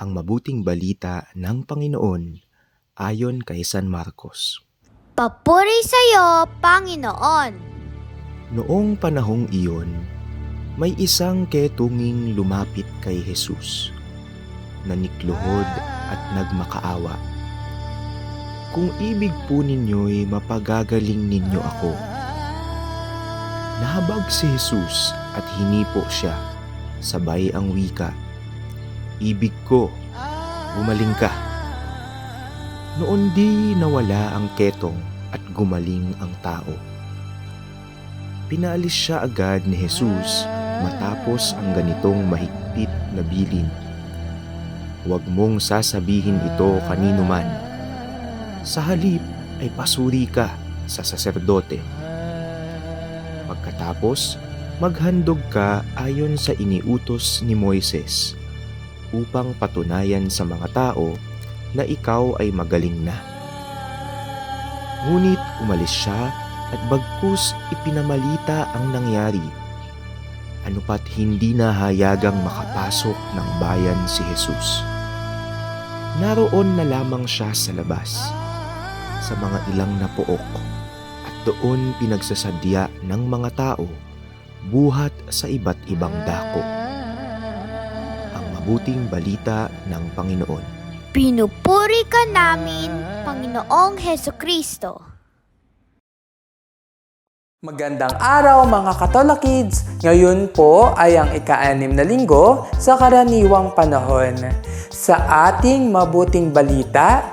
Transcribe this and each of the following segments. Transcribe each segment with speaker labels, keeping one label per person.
Speaker 1: ang mabuting balita ng Panginoon ayon kay San Marcos.
Speaker 2: Papuri sa iyo, Panginoon.
Speaker 1: Noong panahong iyon, may isang ketunging lumapit kay Jesus, nanikluhod at nagmakaawa. Kung ibig po ninyo'y mapagagaling ninyo ako. Nahabag si Jesus at hinipo siya, sabay ang wika. Ibig ko, gumaling ka. Noon di nawala ang ketong at gumaling ang tao. Pinaalis siya agad ni Jesus matapos ang ganitong mahigpit na bilin. Huwag mong sasabihin ito kanino man. Sa halip ay pasuri ka sa saserdote. Pagkatapos, maghandog ka ayon sa iniutos ni Moises upang patunayan sa mga tao na ikaw ay magaling na. Ngunit umalis siya at bagkus ipinamalita ang nangyari. Ano pat hindi na hayagang makapasok ng bayan si Jesus. Naroon na lamang siya sa labas, sa mga ilang na pook, at doon pinagsasadya ng mga tao buhat sa iba't ibang dako. Mabuting balita ng Panginoon.
Speaker 2: Pinupuri ka namin, Panginoong Heso Kristo.
Speaker 3: Magandang araw mga Katola Kids! Ngayon po ay ang ika-anim na linggo sa karaniwang panahon. Sa ating mabuting balita,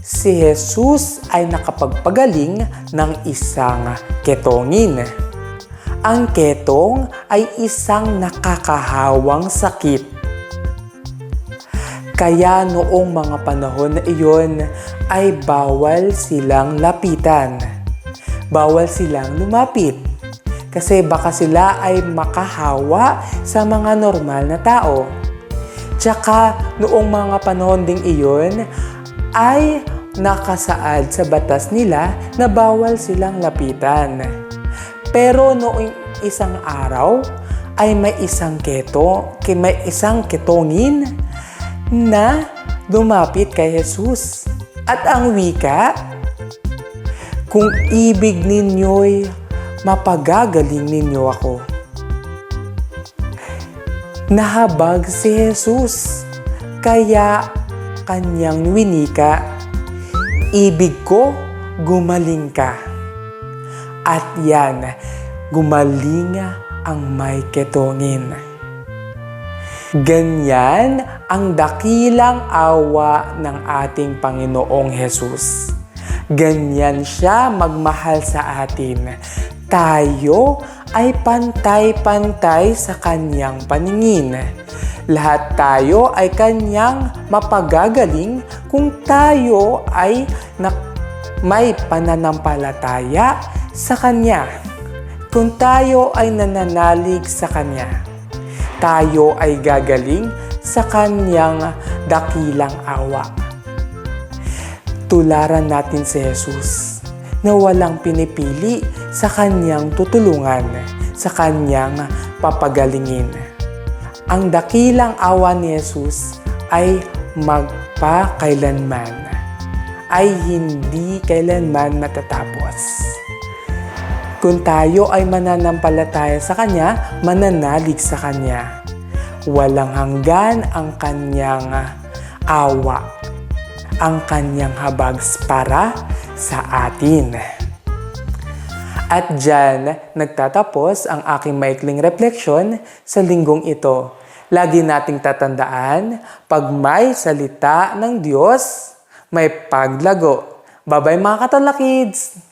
Speaker 3: si Jesus ay nakapagpagaling ng isang ketongin. Ang ketong ay isang nakakahawang sakit. Kaya noong mga panahon na iyon ay bawal silang lapitan bawal silang lumapit. Kasi baka sila ay makahawa sa mga normal na tao. Tsaka noong mga panahon ding iyon ay nakasaad sa batas nila na bawal silang lapitan. Pero noong isang araw ay may isang keto, may isang ketongin na lumapit kay Jesus. At ang wika, kung ibig ninyo'y mapagagaling ninyo ako. Nahabag si Jesus, kaya kanyang winika, ibig ko, gumaling ka. At yan, gumaling ang may ketongin. Ganyan ang dakilang awa ng ating Panginoong Jesus. Ganyan siya magmahal sa atin. Tayo ay pantay-pantay sa kanyang paningin. Lahat tayo ay kanyang mapagagaling kung tayo ay may pananampalataya sa kanya. Kung tayo ay nananalig sa kanya. Tayo ay gagaling sa kanyang dakilang awa tularan natin si Jesus na walang pinipili sa kanyang tutulungan, sa kanyang papagalingin. Ang dakilang awa ni Jesus ay magpakailanman, ay hindi kailanman matatapos. Kung tayo ay mananampalataya sa Kanya, mananalig sa Kanya. Walang hanggan ang Kanyang awa ang kanyang habag para sa atin. At dyan, nagtatapos ang aking maikling refleksyon sa linggong ito. Lagi nating tatandaan, pag may salita ng Diyos, may paglago. Bye-bye mga katala kids!